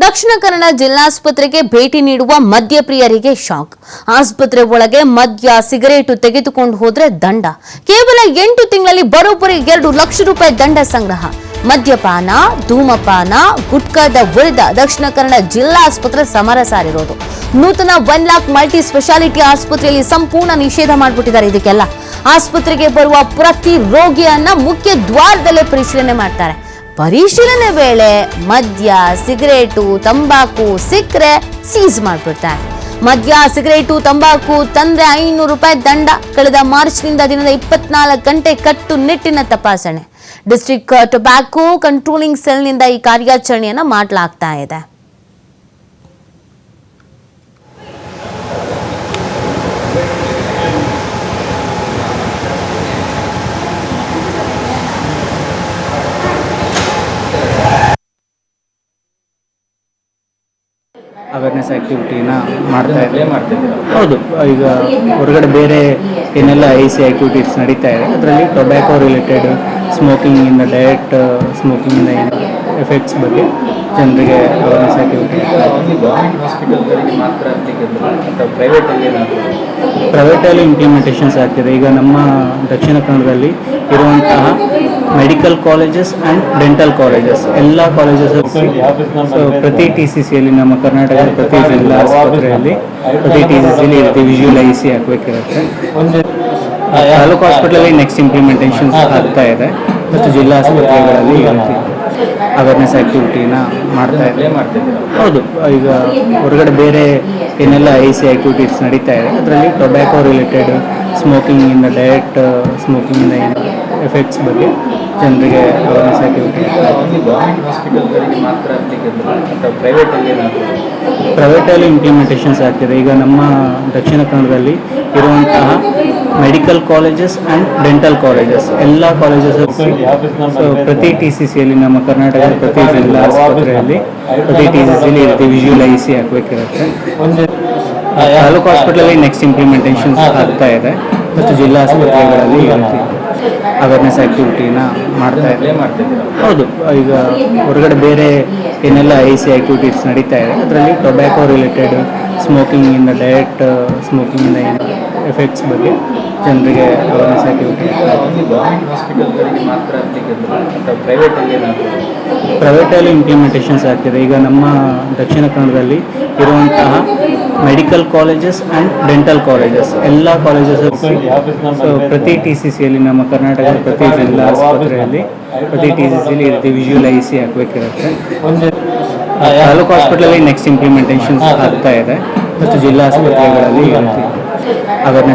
ದಕ್ಷಿಣ ಕನ್ನಡ ಜಿಲ್ಲಾಸ್ಪತ್ರೆಗೆ ಭೇಟಿ ನೀಡುವ ಮದ್ಯಪ್ರಿಯರಿಗೆ ಶಾಕ್. ಆಸ್ಪತ್ರೆ ಒಳಗೆ ಮದ್ಯ, ಸಿಗರೇಟು ತೆಗೆದುಕೊಂಡು ಹೋದ್ರೆ ದಂಡ. ಕೇವಲ ಎಂಟು ತಿಂಗಳಲ್ಲಿ ಬರೋಬ್ಬರಿ ಎರಡು ಲಕ್ಷ ರೂಪಾಯಿ ದಂಡ ಸಂಗ್ರಹ. ಮದ್ಯಪಾನ, ಧೂಮಪಾನ, ಗುಟ್ಕಾದ ವಿರುದ್ಧ ದಕ್ಷಿಣ ಕನ್ನಡ ಜಿಲ್ಲಾ ಆಸ್ಪತ್ರೆ ಸಮರ ಸಾರಿರೋದು. ನೂತನ ಒನ್ ಲಾಕ್ ಮಲ್ಟಿ ಸ್ಪೆಷಾಲಿಟಿ ಆಸ್ಪತ್ರೆಯಲ್ಲಿ ಸಂಪೂರ್ಣ ನಿಷೇಧ ಮಾಡಿಬಿಟ್ಟಿದ್ದಾರೆ ಇದಕ್ಕೆಲ್ಲ. ಆಸ್ಪತ್ರೆಗೆ ಬರುವ ಪ್ರತಿ ರೋಗಿಯನ್ನ ಮುಖ್ಯ ದ್ವಾರದಲ್ಲೇ ಪರಿಶೀಲನೆ ಮಾಡ್ತಾರೆ. ಪರಿಶೀಲನೆ ವೇಳೆ ಮದ್ಯ, ಸಿಗರೇಟು, ತಂಬಾಕು ಸಿಕ್ಕರೆ ಸೀಸ್ ಮಾಡ್ಬಿಡ್ತಾರೆ. ಮದ್ಯ, ಸಿಗರೇಟು, ತಂಬಾಕು ತಂದ್ರೆ ಐನೂರು ರೂಪಾಯಿ ದಂಡ. ಕಳೆದ ಮಾರ್ಚ್ನಿಂದ ದಿನದ ಇಪ್ಪತ್ನಾಲ್ಕು ಗಂಟೆ ಕಟ್ಟು ನಿಟ್ಟಿನ ತಪಾಸಣೆ. ಡಿಸ್ಟ್ರಿಕ್ಟ್ ಟೊಬ್ಯಾಕೋ ಕಂಟ್ರೋಲಿಂಗ್ ಸೆಲ್ನಿಂದ ಈ ಕಾರ್ಯಾಚರಣೆಯನ್ನು ಮಾಡಲಾಗ್ತಾ ಇದೆ. ಅವೇರ್ನೆಸ್ ಆ್ಯಕ್ಟಿವಿಟಿನ ಮಾಡ್ತಾ ಮಾಡ್ತಿದ್ದೀರಾ? ಹೌದು. ಈಗ ಹೊರಗಡೆ ಬೇರೆ ಏನೆಲ್ಲ ಐ ಸಿ ಆಕ್ಟಿವಿಟೀಸ್ ನಡೀತಾ ಇದೆ, ಅದರಲ್ಲಿ ಟೊಬ್ಯಾಕೋ ರಿಲೇಟೆಡ್ ಸ್ಮೋಕಿಂಗಿಂದ ಡೈರೆಕ್ಟ್ ಸ್ಮೋಕಿಂಗಿಂದ ಎಫೆಕ್ಟ್ಸ್ ಬಗ್ಗೆ ಜನರಿಗೆ ಅವೇರ್ನೆಸ್ ಗೌರ್ಮೆಂಟ್ ಮಾತ್ರ ಪ್ರೈವೇಟಲ್ಲಿ ಇಂಪ್ಲಿಮೆಂಟೇಷನ್ಸ್ ಆಗ್ತಿದೆ. ಈಗ ನಮ್ಮ ದಕ್ಷಿಣ ಕನ್ನಡದಲ್ಲಿ ಇರುವಂತಹ medical colleges and dental colleges ಎಲ್ಲ ಕಾಲೇಜಸ್ ಸೊ ಪ್ರತಿ ಟಿ ಸಿ ಸಿಯಲ್ಲಿ ನಮ್ಮ ಕರ್ನಾಟಕದ ಪ್ರತಿ ಜಿಲ್ಲಾ ಆಸ್ಪತ್ರೆಯಲ್ಲಿ ಪ್ರತಿ ಟಿ ಸಿ ಸಿಯಲ್ಲಿ ಇರುತ್ತೆ ವಿಜುವಲ್ ಐ ಸಿ ಹಾಕಬೇಕಿರುತ್ತೆ ತಾಲೂಕು ಹಾಸ್ಪಿಟಲಲ್ಲಿ ನೆಕ್ಸ್ಟ್ ಇಂಪ್ಲಿಮೆಂಟೇಷನ್ಸ್ ಆಗ್ತಾ ಇದೆ. ಮತ್ತು ಜಿಲ್ಲಾ ಆಸ್ಪತ್ರೆಗಳಲ್ಲಿ ಈ ರೀತಿ ಅವೇರ್ನೆಸ್ ಆ್ಯಕ್ಟಿವಿಟಿನ ಮಾಡ್ತಾ ಇದ್ದೆ ಹೌದು, ಈಗ ಹೊರಗಡೆ ಬೇರೆ ಏನೆಲ್ಲ ಐ ಸಿ ಆ್ಯಕ್ಟಿವಿಟೀಸ್ ನಡೀತಾ ಇದೆ, ಅದರಲ್ಲಿ ಟೊಬ್ಯಾಕೋ ರಿಲೇಟೆಡ್ ಸ್ಮೋಕಿಂಗಿಂದ ಡಯಟ್ ಸ್ಮೋಕಿಂಗಿಂದ ಎಫೆಕ್ಟ್ಸ್ ಬಗ್ಗೆ ಜನರಿಗೆ ಅವೇರ್ನೆಸ್ ಆ್ಯಕ್ಟಿವಿಟಿ ಪ್ರೈವೇಟಲ್ಲಿ ಇಂಪ್ಲಿಮೆಂಟೇಷನ್ಸ್ ಆಗ್ತಿದೆ. ಈಗ ನಮ್ಮ ದಕ್ಷಿಣ ಕನ್ನಡದಲ್ಲಿ ಇರುವಂತಹ medical colleges and dental colleges ಎಲ್ಲ ಕಾಲೇಜಸ್ ಸೊ ಪ್ರತಿ ಟಿ ಸಿ ಸಿಯಲ್ಲಿ ನಮ್ಮ ಕರ್ನಾಟಕದ ಪ್ರತಿ ಜಿಲ್ಲಾ ಆಸ್ಪತ್ರೆಯಲ್ಲಿ ಪ್ರತಿ ಟಿ ಸಿ ಸಿಯಲ್ಲಿ ಇರುತ್ತೆ ವಿಜುವಲ್ ಐ ಸಿ ಹಾಕಬೇಕಿರುತ್ತೆ ತಾಲೂಕು ಹಾಸ್ಪಿಟಲಲ್ಲಿ ನೆಕ್ಸ್ಟ್ ಇಂಪ್ಲಿಮೆಂಟೇಷನ್ಸ್ ಆಗ್ತಾ ಇದೆ ಮತ್ತು ಜಿಲ್ಲಾ ಆಸ್ಪತ್ರೆಗಳಲ್ಲಿ ಅವೇರ್ನೆಸ್ ಆ್ಯಕ್ಟಿವಿಟಿನ ಮಾಡ್ತಾ ಇದೆ ಹೌದು ಈಗ ಹೊರಗಡೆ ಬೇರೆ ಏನೆಲ್ಲ ಐ ಸಿ ಆ್ಯಕ್ಟಿವಿಟೀಸ್ ನಡೀತಾ ಇದೆ ಅದರಲ್ಲಿ ಟೊಬ್ಯಾಕೋ ರಿಲೇಟೆಡ್ ಸ್ಮೋಕಿಂಗಿಂದ ಡಯಟ್ ಸ್ಮೋಕಿಂಗಿಂದ ಏನು ಎಫೆಕ್ಟ್ಸ್ ಬಗ್ಗೆ ಜನರಿಗೆ ಅವೇರ್ನೆಸ್ ಹಾಕಿ ಪ್ರೈವೇಟಲ್ಲಿ ಇಂಪ್ಲಿಮೆಂಟೇಷನ್ಸ್ ಆಗ್ತಿದೆ. ಈಗ ನಮ್ಮ ದಕ್ಷಿಣ ಕನ್ನಡದಲ್ಲಿ ಇರುವಂತಹ medical colleges and dental colleges ಎಲ್ಲ ಕಾಲೇಜಸ್ ಸೊ ಪ್ರತಿ ಟಿ ಸಿ ಸಿಯಲ್ಲಿ ನಮ್ಮ ಕರ್ನಾಟಕದ ಪ್ರತಿ ಜಿಲ್ಲಾ ಆಸ್ಪತ್ರೆಯಲ್ಲಿ ಪ್ರತಿ ಟಿ ಸಿ ಸಿಯಲ್ಲಿ ಇರುತ್ತೆ ವಿಜುವಲ್ ಐ ಸಿ ಹಾಕಬೇಕಿರುತ್ತೆ ತಾಲೂಕು ಹಾಸ್ಪಿಟಲಲ್ಲಿ ನೆಕ್ಸ್ಟ್ ಇಂಪ್ಲಿಮೆಂಟೇಷನ್ಸ್ ಆಗ್ತಾ ಇದೆ. ಮತ್ತು ಜಿಲ್ಲಾ ಆಸ್ಪತ್ರೆಗಳಲ್ಲಿ ಈ ರೀತಿ ಅವೇರ್ನೆಸ್